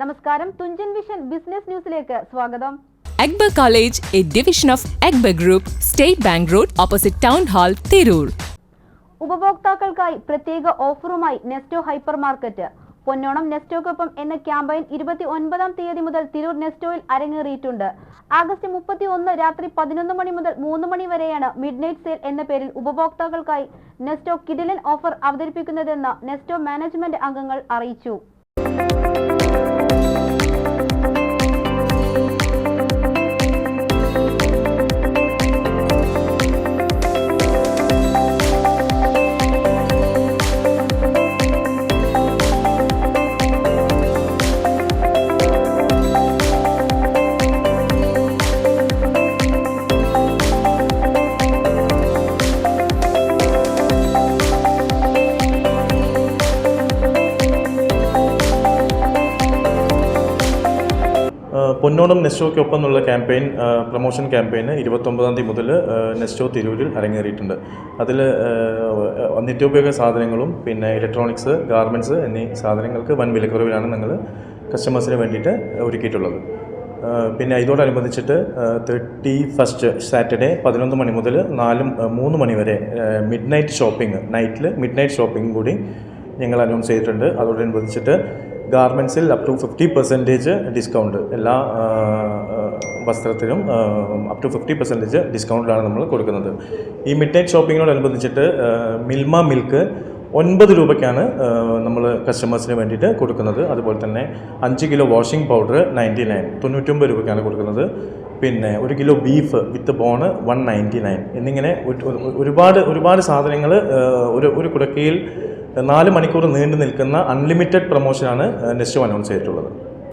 നമസ്കാരം. Thunchan vision business ന്യൂസിലേക്ക് സ്വാഗതം. Akbar college A division of Akbar group state bank road opposite town hall Tirur. ഉപഭോക്താക്കൾക്കായി പ്രത്യേക ഓഫറുമായി Nesto hyper market. പൊന്നോണം നെസ്റ്റോക്കൊപ്പം എന്ന ക്യാമ്പയിൻ ഇരുപത്തി ഒൻപതാം തീയതി മുതൽ തിരൂർ നെസ്റ്റോയിൽ അരങ്ങേറിയിട്ടുണ്ട്. ആഗസ്റ്റ് മുപ്പത്തി ഒന്ന് രാത്രി പതിനൊന്ന് മണി മുതൽ മൂന്ന് മണി വരെയാണ് മിഡ് നൈറ്റ് സെയിൽ എന്ന പേരിൽ ഉപഭോക്താക്കൾക്കായി നെസ്റ്റോ കിഡിലൻ ഓഫർ അവതരിപ്പിക്കുന്നതെന്ന് നെസ്റ്റോ മാനേജ്മെന്റ് അംഗങ്ങൾ അറിയിച്ചു. പൊന്നോണം നെസ്റ്റോയ്ക്കൊപ്പം എന്നുള്ള ക്യാമ്പയിൻ പ്രൊമോഷൻ ക്യാമ്പയിന് ഇരുപത്തൊമ്പതാം തീയതി മുതൽ നെസ്റ്റോ തിരൂരിൽ അരങ്ങേറിയിട്ടുണ്ട്. അതിൽ നിത്യോപയോഗ സാധനങ്ങളും പിന്നെ ഇലക്ട്രോണിക്സ് ഗാർമെന്റ്സ് എന്നീ സാധനങ്ങൾക്ക് വൻ വിലക്കുറവിലാണ് ഞങ്ങൾ കസ്റ്റമേഴ്സിന് വേണ്ടിയിട്ട് ഒരുക്കിയിട്ടുള്ളത്. പിന്നെ ഇതോടനുബന്ധിച്ചിട്ട് തേർട്ടി ഫസ്റ്റ് സാറ്റർഡേ പതിനൊന്ന് മണി മുതൽ നാലും മൂന്ന് മണി വരെ മിഡ് നൈറ്റ് ഷോപ്പിംഗ് നൈറ്റിൽ മിഡ് നൈറ്റ് ഷോപ്പിംഗ് കൂടി ഞങ്ങൾ അനൗൺസ് ചെയ്തിട്ടുണ്ട്. അതോടനുബന്ധിച്ചിട്ട് ഗാർമെന്റ്സിൽ up to fifty percentage discount എല്ലാ വസ്ത്രത്തിനും അപ് ടു ഫിഫ്റ്റി പെർസെന്റേജ് ഡിസ്കൗണ്ടിലാണ് നമ്മൾ കൊടുക്കുന്നത്. ഈ മിഡ് നൈറ്റ് ഷോപ്പിങ്ങിനോടനുബന്ധിച്ചിട്ട് മിൽമ മിൽക്ക് ഒൻപത് രൂപയ്ക്കാണ് നമ്മൾ കസ്റ്റമേഴ്സിന് വേണ്ടിയിട്ട് കൊടുക്കുന്നത്. അതുപോലെ തന്നെ അഞ്ച് kilo washing powder ninety nine തൊണ്ണൂറ്റൊമ്പത് രൂപയ്ക്കാണ് കൊടുക്കുന്നത്. പിന്നെ ഒരു kilo beef with bone one ninety nine എന്നിങ്ങനെ ഒരു- ഒരു- ഒരുപാട് ഒരുപാട് സാധനങ്ങൾ ഒരു ഒരു കുടക്കയിൽ നാല് മണിക്കൂർ നീണ്ടു നിൽക്കുന്ന അൺലിമിറ്റഡ് പ്രൊമോഷനാണ് നെസ്റ്റോ അനൗൺസ് ചെയ്തിട്ടുള്ളത്.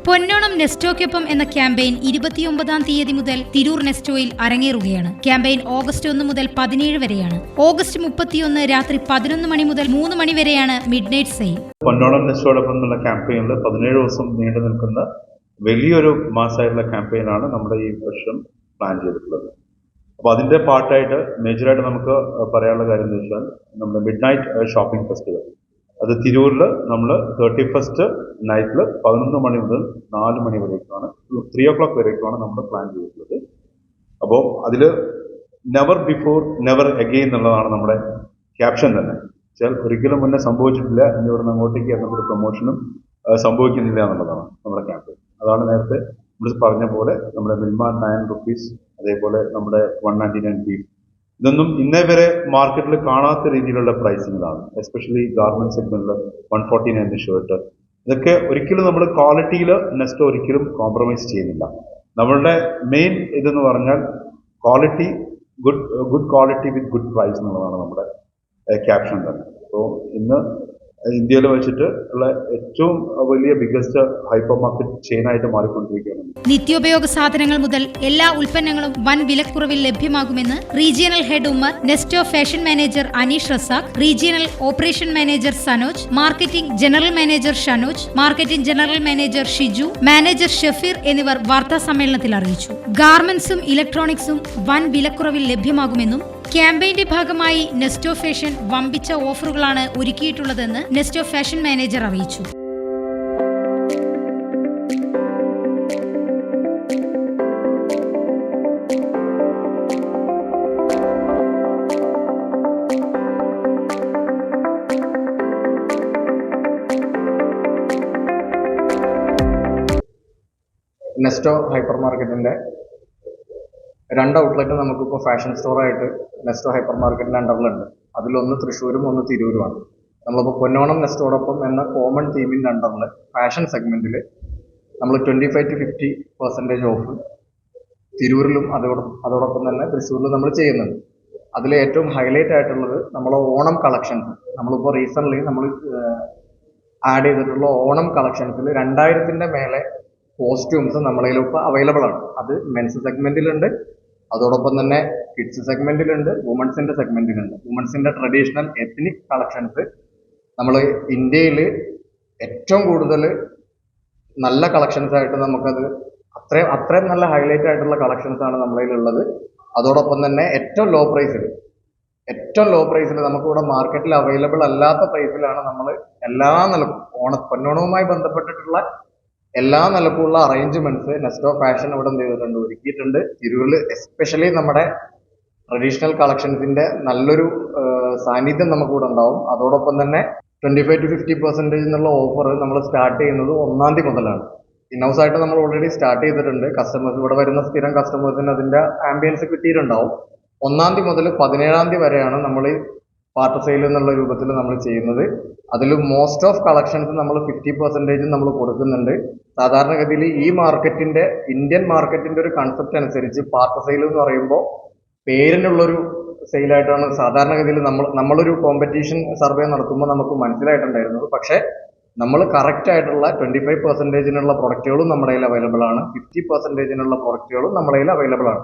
പൊന്നോണം നെസ്റ്റോക്കൊപ്പം എന്ന ക്യാമ്പയിൻ ഇരുപത്തിയൊമ്പതാം തീയതി മുതൽ തിരൂർ നെസ്റ്റോയിൽ അരങ്ങേറുകയാണ്. ക്യാമ്പയിൻ ഓഗസ്റ്റ് ഒന്ന് മുതൽ പതിനേഴ് വരെയാണ്. ഓഗസ്റ്റ് മുപ്പത്തിയൊന്ന് രാത്രി പതിനൊന്ന് മണി മുതൽ മൂന്ന് മണി വരെയാണ് മിഡ് നൈറ്റ് സെയിൽ പൊന്നോണം നെസ്റ്റോടൊപ്പം എന്നുള്ള ക്യാമ്പയിനിൽ പതിനേഴ് ദിവസം നീണ്ടു നിൽക്കുന്ന വലിയൊരു മാസമായിട്ടുള്ള ക്യാമ്പയിനാണ് നമ്മുടെ ഈ വർഷം പ്ലാൻ ചെയ്തിട്ടുള്ളത്. അപ്പോൾ അതിന്റെ പാർട്ടായിട്ട് മേജറായിട്ട് നമുക്ക് പറയാനുള്ള കാര്യം എന്ന് വെച്ചാൽ നമ്മുടെ മിഡ് നൈറ്റ് ഷോപ്പിംഗ് ഫെസ്റ്റിവൽ. അത് തിരൂരിൽ നമ്മൾ തേർട്ടി ഫസ്റ്റ് നൈറ്റിൽ പതിനൊന്ന് മണി മുതൽ നാല് മണി വരേക്കുമാണ് ത്രീ ഓ ക്ലോക്ക് വരേക്കുമാണ് നമ്മൾ പ്ലാൻ ചെയ്തിട്ടുള്ളത്. അപ്പോൾ അതിൽ നെവർ ബിഫോർ നെവർ അഗെയിൻ എന്നുള്ളതാണ് നമ്മുടെ ക്യാപ്ഷൻ തന്നെ. വെച്ചാൽ ഒരിക്കലും മുന്നേ സംഭവിച്ചിട്ടില്ല എന്ന് ഇവിടുന്ന് അങ്ങോട്ടേക്ക് എന്നൊരു പ്രൊമോഷനും സംഭവിക്കുന്നില്ല എന്നുള്ളതാണ് നമ്മുടെ ക്യാമ്പയിൻ അതാണ് നേരത്തെ നമ്മൾ പറഞ്ഞ പോലെ നമ്മുടെ മിൽമ നയൻ റുപ്പീസ് അതേപോലെ നമ്മുടെ വൺ നയന്റി നയൻ ബീഫ് ഇതൊന്നും ഇന്നേ വരെ മാർക്കറ്റിൽ കാണാത്ത രീതിയിലുള്ള പ്രൈസിങ്ങിലാണ് എസ്പെഷ്യലി ഗാർമെന്റ് സെഗ്മെന്റിൽ വൺ ഫോർട്ടി നയൻ ഷർട്ട് ഇതൊക്കെ ഒരിക്കലും നമ്മൾ ക്വാളിറ്റിയിൽ നെക്സ്റ്റ് ഒരിക്കലും കോംപ്രമൈസ് ചെയ്യുന്നില്ല. നമ്മളുടെ മെയിൻ ഇതെന്ന് പറഞ്ഞാൽ quality good good quality with good price എന്നുള്ളതാണ് നമ്മുടെ ക്യാപ്ഷൻ തന്നെ. അപ്പോൾ ഇന്ന് ഇന്ത്യയിൽ വെച്ചിട്ട് ഉള്ള ഏറ്റവും വലിയ ബിഗസ്റ്റ് ഹൈപ്പർ മാർക്കറ്റ് ചെയിനായിട്ട് മാറിക്കൊണ്ടിരിക്കുകയാണ്. നിത്യോപയോഗ സാധനങ്ങൾ മുതൽ എല്ലാ ഉൽപ്പന്നങ്ങളും വൻ വിലക്കുറവിൽ ലഭ്യമാകുമെന്ന് regional head Ummer Nesto fashion manager Aneesh Razak regional operation manager Sanoj marketing general manager Shanoj marketing general manager Shiju manager Shefeer എന്നിവർ വാർത്താ സമ്മേളനത്തിൽ അറിയിച്ചു. ഗാർമെന്റ്സും ഇലക്ട്രോണിക്സും വൻ വിലക്കുറവിൽ ലഭ്യമാകുമെന്നും ക്യാമ്പയിന്റെ ഭാഗമായി നെസ്റ്റോ ഫാഷൻ വമ്പിച്ച ഓഫറുകളാണ് ഒരുക്കിയിട്ടുള്ളതെന്ന് നെസ്റ്റോ ഫാഷൻ മാനേജർ അറിയിച്ചു. നെസ്റ്റോ ഹൈപ്പർ മാർക്കറ്റിന്റെ രണ്ട് ഔട്ട്ലെറ്റ് നമുക്കിപ്പോൾ ഫാഷൻ സ്റ്റോറായിട്ട് നെസ്റ്റോ ഹൈപ്പർ മാർക്കറ്റിന്റെ അണ്ടറിലുണ്ട് അതിലൊന്ന് തൃശ്ശൂരും ഒന്ന് തിരൂരുമാണ്. നമ്മളിപ്പോൾ പൊന്നോണം നെസ്റ്റോടൊപ്പം എന്ന കോമൺ തീമിന്റെ അണ്ടറിൽ ഫാഷൻ സെഗ്മെന്റിൽ നമ്മൾ twenty five to fifty percentage off തിരൂരിലും അതോടൊപ്പം അതോടൊപ്പം തന്നെ തൃശ്ശൂരിലും നമ്മൾ ചെയ്യുന്നുണ്ട്. അതിൽ ഏറ്റവും ഹൈലൈറ്റ് ആയിട്ടുള്ളത് നമ്മളെ ഓണം കളക്ഷൻസ് നമ്മളിപ്പോൾ റീസെന്റ്ലി നമ്മൾ ആഡ് ചെയ്തിട്ടുള്ള ഓണം കളക്ഷൻസിൽ രണ്ടായിരത്തിന്റെ മേലെ കോസ്റ്റ്യൂംസ് നമ്മളിലിപ്പോൾ അവൈലബിൾ ആണ്. അത് മെൻസ് സെഗ്മെന്റിലുണ്ട് അതോടൊപ്പം തന്നെ കിഡ്സ് സെഗ്മെന്റിലുണ്ട് വുമൺസിന്റെ സെഗ്മെന്റിലുണ്ട് വുമൺസിന്റെ ട്രഡീഷണൽ എത്നിക് കളക്ഷൻസ് നമ്മൾ ഇന്ത്യയിൽ ഏറ്റവും കൂടുതൽ നല്ല കളക്ഷൻസ് ആയിട്ട് നമുക്കത് അത്രയും അത്രയും നല്ല ഹൈലൈറ്റ് ആയിട്ടുള്ള കളക്ഷൻസ് ആണ് നമ്മളതിലുള്ളത് അതോടൊപ്പം തന്നെ ഏറ്റവും ലോ പ്രൈസിൽ ഏറ്റവും ലോ പ്രൈസിൽ നമുക്കിവിടെ മാർക്കറ്റിൽ അവൈലബിൾ അല്ലാത്ത പ്രൈസിലാണ് നമ്മൾ എല്ലാ നിലക്കും ഓണ പൊന്നോണവുമായി ബന്ധപ്പെട്ടിട്ടുള്ള എല്ലാ നിലക്കുള്ള അറേഞ്ച്മെന്റ്സ് നെസ്റ്റോ ഫാഷൻ ഇവിടെ എന്ത് ചെയ്തിട്ടുണ്ട്? ഒരുക്കിയിട്ടുണ്ട്. തിരൂരിൽ എസ്പെഷ്യലി നമ്മുടെ ട്രഡീഷണൽ കളക്ഷൻസിന്റെ നല്ലൊരു സാന്നിധ്യം നമുക്ക് ഇവിടെ ഉണ്ടാവും. അതോടൊപ്പം തന്നെ twenty five to fifty percentage എന്നുള്ള ഓഫർ നമ്മൾ സ്റ്റാർട്ട് ചെയ്യുന്നത് ഒന്നാം തീയതി മുതലാണ്. ഇൻഹൗസ് ആയിട്ട് നമ്മൾ ഓൾറെഡി സ്റ്റാർട്ട് ചെയ്തിട്ടുണ്ട്. കസ്റ്റമേഴ്സ് ഇവിടെ വരുന്ന സ്ഥിരം കസ്റ്റമേഴ്സിന് അതിന്റെ ആംബിയൻസ് കിട്ടിയിട്ടുണ്ടാവും. ഒന്നാം തീയതി മുതൽ പതിനേഴാം തീയതി വരെയാണ് നമ്മൾ പാർട്ട് സെയിൽ എന്നുള്ള രൂപത്തിൽ നമ്മൾ ചെയ്യുന്നത്. അതിൽ മോസ്റ്റ് ഓഫ് കളക്ഷൻസ് നമ്മൾ ഫിഫ്റ്റി പെർസെന്റേജ് നമ്മൾ കൊടുക്കുന്നുണ്ട്. സാധാരണഗതിയിൽ ഈ മാർക്കറ്റിന്റെ ഇന്ത്യൻ മാർക്കറ്റിന്റെ ഒരു കൺസെപ്റ്റ് അനുസരിച്ച് പാർട്ട് സെയിൽ എന്ന് പറയുമ്പോൾ പേരിനുള്ളൊരു സെയിലായിട്ടാണ് സാധാരണഗതിയിൽ നമ്മൾ നമ്മളൊരു കോമ്പറ്റീഷൻ സർവേ നടത്തുമ്പോൾ നമുക്ക് മനസ്സിലായിട്ടുണ്ടായിരുന്നത്. പക്ഷേ നമ്മൾ കറക്റ്റ് ആയിട്ടുള്ള ട്വന്റി ഫൈവ് പെർസെന്റേജിനുള്ള പ്രൊഡക്റ്റുകളും നമ്മുടെ കയ്യിൽ അവൈലബിൾ ആണ്. ഫിഫ്റ്റി പെർസെന്റേജിനുള്ള പ്രൊഡക്റ്റുകളും നമ്മുടെ കയ്യിൽ അവൈലബിൾ ആണ്.